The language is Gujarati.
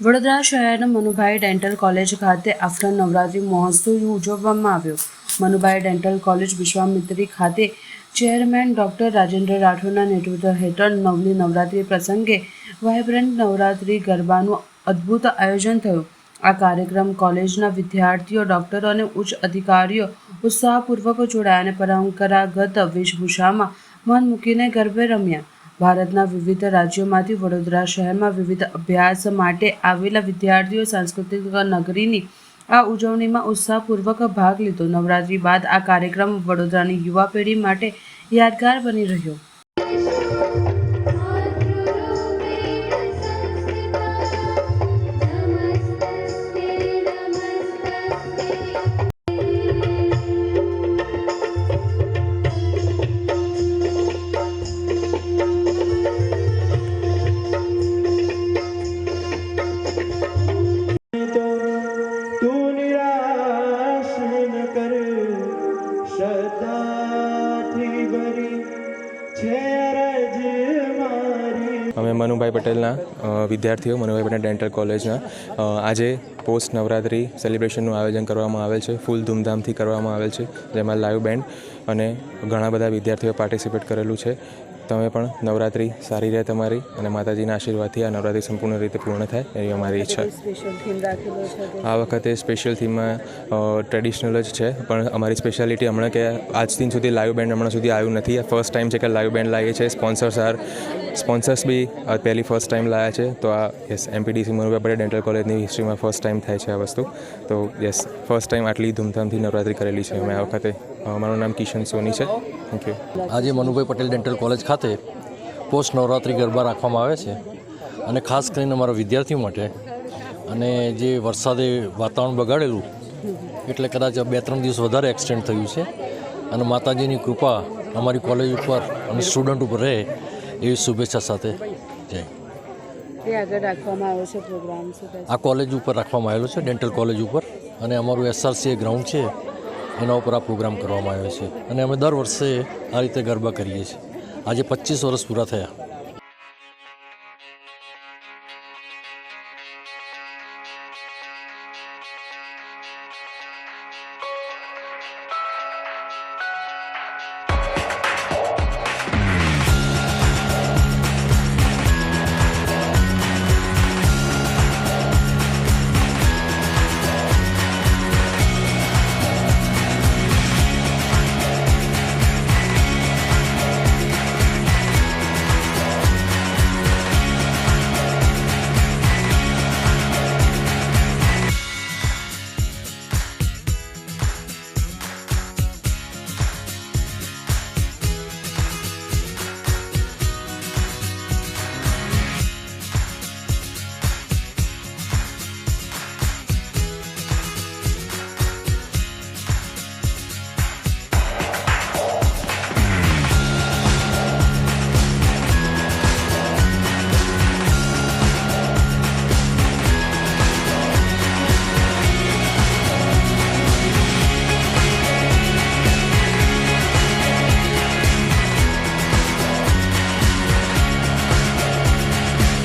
વડોદરા શહેરના મનુભાઈ ડેન્ટલ કોલેજ ખાતે આફ્ટર નવરાત્રિ મહોત્સવ ઉજવવામાં આવ્યો. મનુભાઈ ડેન્ટલ કોલેજ વિશ્વામિત્રી ખાતે ચેરમેન ડૉક્ટર રાજેન્દ્ર રાઠોડના નેતૃત્વ હેઠળ નવલી નવરાત્રિ પ્રસંગે વાઇબ્રન્ટ નવરાત્રિ ગરબાનું અદ્ભુત આયોજન થયું. આ કાર્યક્રમ કોલેજના વિદ્યાર્થીઓ, ડૉક્ટરો અને ઉચ્ચ અધિકારીઓ ઉત્સાહપૂર્વક જોડાયા અને પરંપરાગત વેશભૂષામાં મન મૂકીને ગરબે રમ્યા. ભારતના વિવિધ રાજ્યોમાંથી વડોદરા શહેરમાં વિવિધ અભ્યાસ માટે આવેલા વિદ્યાર્થીઓ સાંસ્કૃતિક નગરીની આ ઉજવણીમાં ઉત્સાહપૂર્વક ભાગ લીધો. નવરાત્રી બાદ આ કાર્યક્રમ વડોદરાની યુવા પેઢી માટે યાદગાર બની રહ્યો. અમે મનુભાઈ પટેલના વિદ્યાર્થીઓ મનુભાઈ પટેલ ડેન્ટલ કોલેજના આજે પોસ્ટ નવરાત્રિ સેલિબ્રેશનનું આયોજન કરવામાં આવેલ છે ફૂલ ધૂમધામથી કરવામાં આવેલ છે જેમાં લાઈવ બેન્ડ અને ઘણા બધા વિદ્યાર્થીઓએ પાર્ટિસિપેટ કરેલું છે. તમે પણ નવરાત્રિ સારી રહે તમારી અને માતાજીના આશીર્વાદથી આ નવરાત્રિ સંપૂર્ણ રીતે પૂર્ણ થાય એવી અમારી ઈચ્છા. આ વખતે સ્પેશિયલ થીમમાં ટ્રેડિશનલ જ છે પણ અમારી સ્પેશિયાલિટી હમણાં કે આજ દિન સુધી લાઈવ બેન્ડ હમણાં સુધી આવ્યું નથી. ફર્સ્ટ ટાઈમ છે કે લાઈવ બેન્ડ લાવીએ છીએ સ્પોન્સર્સ આર સ્પોન્સર્સ બી પહેલી ફર્સ્ટ ટાઈમ લાવ્યા છે. તો આ yes MPDC Manubhai Patel dental કોલેજની હિસ્ટ્રીમાં ફર્સ્ટ ટાઈમ થાય છે આ વસ્તુ. તો યસ ફર્સ્ટ ટાઈમ આટલી ધૂમધામથી નવરાત્રિ કરેલી છે. અમે આ વખતે મારું નામ કિશન સોની છે. થેન્ક યુ આજે મનુભાઈ પટેલ ડેન્ટલ કોલેજ ખાતે પોસ્ટ નવરાત્રિ ગરબા રાખવામાં આવે છે. અને ખાસ કરીને અમારા વિદ્યાર્થીઓ માટે. અને જે વરસાદે વાતાવરણ બગાડેલું, એટલે કદાચ બે ત્રણ દિવસ વધારે એક્સટેન્ડ થયું છે. અને માતાજીની કૃપા અમારી કોલેજ ઉપર અને સ્ટુડન્ટ ઉપર રહે. એવી શુભેચ્છા સાથે. જય? આ કોલેજ ઉપર રાખવામાં આવેલો છે ડેન્ટલ કોલેજ ઉપર. અને અમારું એસઆરસી ગ્રાઉન્ડ છે એના ઉપર આ પ્રોગ્રામ કરવામાં આવ્યો છે. અને અમે દર વર્ષે આ રીતે ગરબા કરીએ છીએ. આજે પચીસ વર્ષ પૂરા થયા.